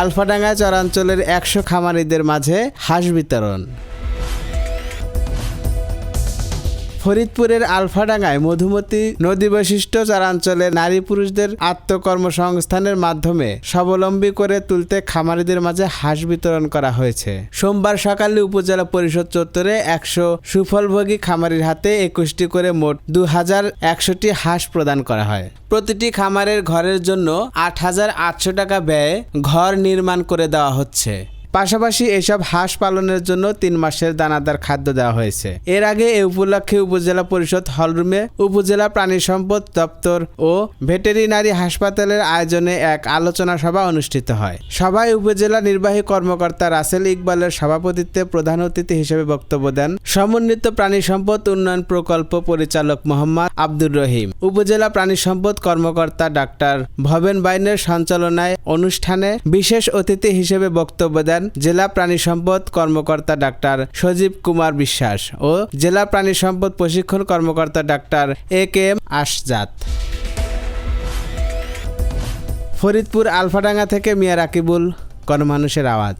আলফাডাঙ্গা চরাঞ্চলের একশো খামারিদের মাঝে হাঁস বিতরণ। ফরিদপুরের আলফাডাঙ্গায় মধুমতি নদী বৈশিষ্ট্য চরাঞ্চলের নারী পুরুষদের আত্মকর্মসংস্থানের মাধ্যমে স্বাবলম্বী করে তুলতে খামারিদের মাঝে হাঁস বিতরণ করা হয়েছে। সোমবার সকালে উপজেলা পরিষদ চত্বরে একশো সুফলভোগী খামারির হাতে একুশটি করে মোট দু হাজার একশোটি হাঁস প্রদান করা হয়। প্রতিটি খামারের ঘরের জন্য আট হাজার আটশো টাকা ব্যয়ে ঘর নির্মাণ করে দেওয়া হচ্ছে। পাশাপাশি এসব হাঁস পালনের জন্য তিন মাসের দানাদার খাদ্য দেওয়া হয়েছে। এর আগে এ উপলক্ষে উপজেলা পরিষদ হলরুমে উপজেলা প্রাণী সম্পদ দপ্তর ও ভেটেরিনারি হাসপাতালের আয়োজনে এক আলোচনা সভা অনুষ্ঠিত হয়। সভায় উপজেলা নির্বাহী কর্মকর্তা রাসেল ইকবালের সভাপতিত্বে প্রধান অতিথি হিসেবে বক্তব্য দেন সমন্বিত প্রাণী সম্পদ উন্নয়ন প্রকল্প পরিচালক মোহাম্মদ আব্দুর রহিম। উপজেলা প্রাণী সম্পদ কর্মকর্তা ডাক্তার ভবেন বাইনের সঞ্চালনায় অনুষ্ঠানে বিশেষ অতিথি হিসেবে বক্তব্য দেন জেলা প্রাণী সম্পদ কর্মকর্তা ডাক্তার সজীব কুমার বিশ্বাস ও জেলা প্রাণী সম্পদ প্রশিক্ষণ কর্মকর্তা doctor A K M Ashjat Faridpur Alfadanga থেকে মিয়া রাকিবুল, গণমানুষের আওয়াজ।